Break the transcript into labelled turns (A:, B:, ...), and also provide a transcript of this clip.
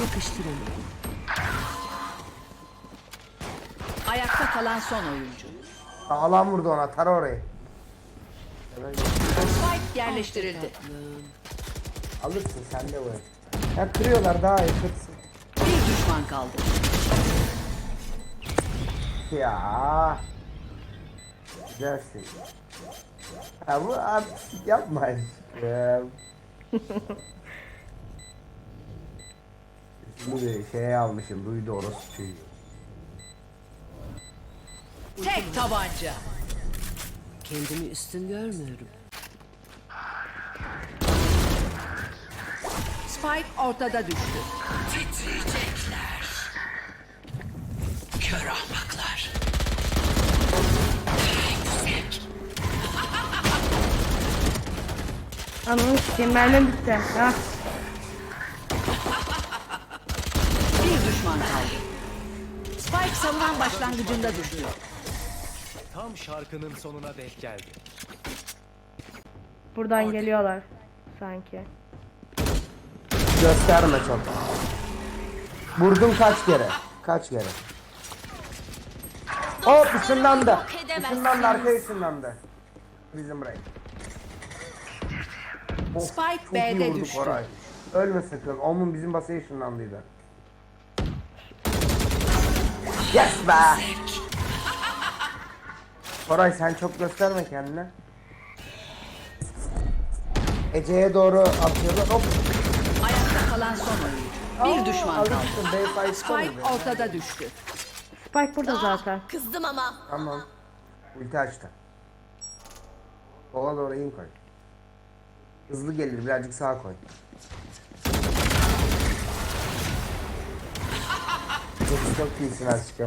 A: Yakıştırın.
B: Ayakta kalan son oyuncu.
C: Sağlam vurdu ona. Tara orayı.
B: Spike yerleştirildi.
C: Alırsın sen de bunu. Ya kırıyorlar daha iyi kırsın.
B: Bir düşman kaldı.
C: Ya. Güzelsin. Ya bu artistik yapma aşkım. Şimdi şey almışım duydu orası çocuğu.
B: Tek tabanca.
A: Kendimi üstün görmüyorum.
B: Spike ortada düştü.
A: Kör ahmaklar.
D: Ananı sikeyim mermim bitti. Ha.
B: Düşman kaldı. Spike savunan başlangıcında düştü.
E: Tam şarkının sonuna denk geldi.
D: Buradan geliyorlar sanki.
C: Gösterme çok. Vurdum kaç kere? Kaç kere? Hop ışınlandı. Işınlandı arkaya ışınlandı. Bizim Ray.
B: Spike
C: çok
B: B'de
C: vurduk
B: düştü.
C: Koray. Ölme sakın. Omun bizim basaya ışınlandıydı. Yes be! Koray sen çok gösterme kendine. Ece'ye doğru atıyorlar. Hop.
B: Ayakta kalan son oyuncu. Bir düşman kaldı.
C: Alırsın. Bey
B: Spike ortada düştü.
D: Spike burada zaten.
A: Kızdım ama.
C: Tamam. Ulti açtı. Sola doğru in koy. Hızlı gelir birazcık sağa koy. Çok çok iyisin aşkım.